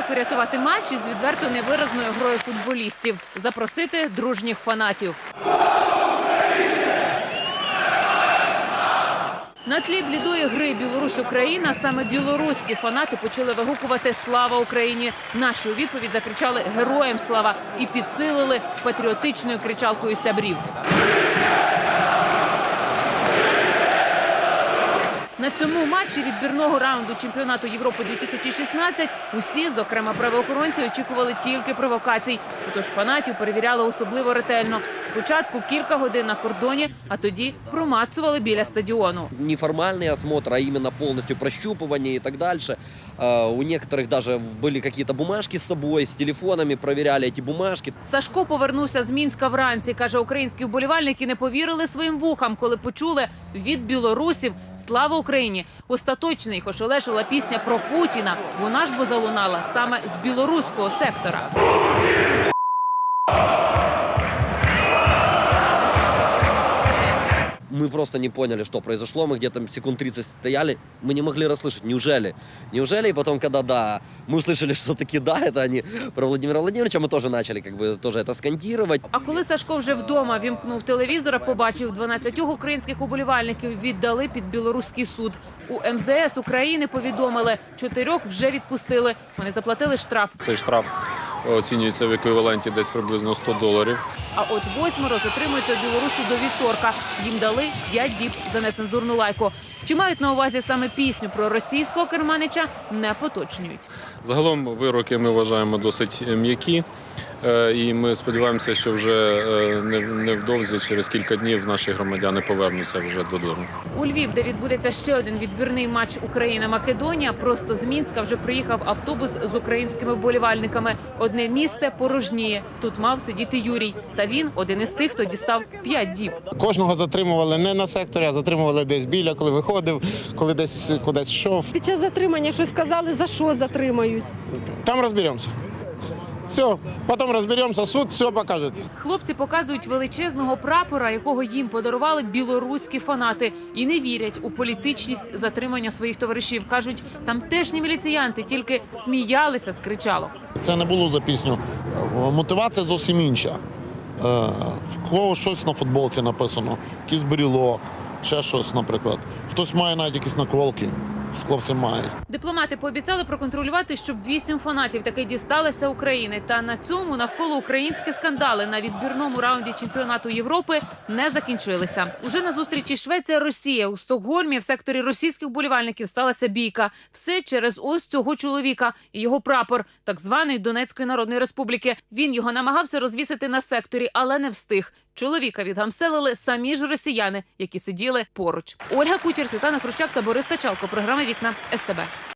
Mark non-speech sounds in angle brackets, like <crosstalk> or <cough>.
Як урятувати матч із відверто невиразною грою футболістів? Запросити дружніх фанатів. На тлі блідої гри Білорусь-Україна саме білоруські фанати почали вигукувати Слава Україні. Нашу відповідь закричали Героям слава і підсилили патріотичною кричалкою сябрів. На цьому матчі відбірного раунду чемпіонату Європи 2016 усі, зокрема правоохоронці, очікували тільки провокацій. Отож фанатів перевіряли особливо ретельно. Спочатку кілька годин на кордоні, а тоді промацували біля стадіону. неформальный осмотр, а именно полностью прощупывание и так дальше. А, У некоторых даже были какие-то бумажки с собой, с телефонами, проверяли эти бумажки. Сашко повернувся з Мінська вранці. каже, українські вболівальники не повірили своїм вухам, коли почули від білорусів Слава Україні! Остаточно їх ошелешила пісня про Путіна. Вона ж бо залунала саме з білоруського сектора. Мы просто не поняли, что произошло. Мы где-то секунд 30 стояли, мы не могли расслышать. Неужели? Неужели? И потом, когда да, мы услышали, <laughs> что таки да, это они про Владимира Владимировича, мы тоже начали как бы тоже это скандировать. А коли Сашко вже вдома вімкнув телевізор, а побачив 12 українських уболівальників віддали під білоруський суд. У МЗС України повідомили, чотирьох вже відпустили. Вони заплатили штраф. Цей штраф оцінюється в еквіваленті десь приблизно 100 доларів. А от восьмеро затримуються в Білорусі до вівторка. Їм дали 5 діб за нецензурну лайку. Чи мають на увазі саме пісню про російського керманича, не поточнюють. Загалом вироки ми вважаємо досить м'які. Е, І ми сподіваємося, що вже е, невдовзі, через кілька днів, наші громадяни повернуться вже додому. У Львів, де відбудеться ще один відбірний матч Україна-Македонія, просто з Мінська вже приїхав автобус з українськими вболівальниками. Одне місце порожніє. Тут мав сидіти Юрій. Та він один із тих, хто дістав 5 діб. Кожного затримували не на секторі, а затримували десь біля, коли виходив, коли десь кудись йшов. Під час затримання щось сказали, за що затримають. Там розберемося. Все, потім розберемося, суд все покаже. Хлопці показують величезного прапора, якого їм подарували білоруські фанати, і не вірять у політичність затримання своїх товаришів. кажуть, там теж не міліціянти, тільки сміялися з кричалок. Це не було за пісню. Мотивація зовсім інша. Е, В кого щось на футболці написано, якийсь брілок, ще щось, наприклад. Хтось має навіть якісь наколки. Хлопці мають. Дипломати пообіцяли проконтролювати, щоб вісім фанатів таки дісталися України. Та на цьому навколо українські скандали на відбірному раунді чемпіонату Європи не закінчилися. Уже на зустрічі Швеція-Росія у Стокгольмі в секторі російських болівальників сталася бійка. Все через ось цього чоловіка і його прапор, так званий Донецької Народної Республіки. Він його намагався розвісити на секторі, але не встиг. Чоловіка відгамселили самі ж росіяни, які сиділи поруч. Ольга Кучер, Світлана Хрущак та Борис Сачалко. Програма Вікна СТБ.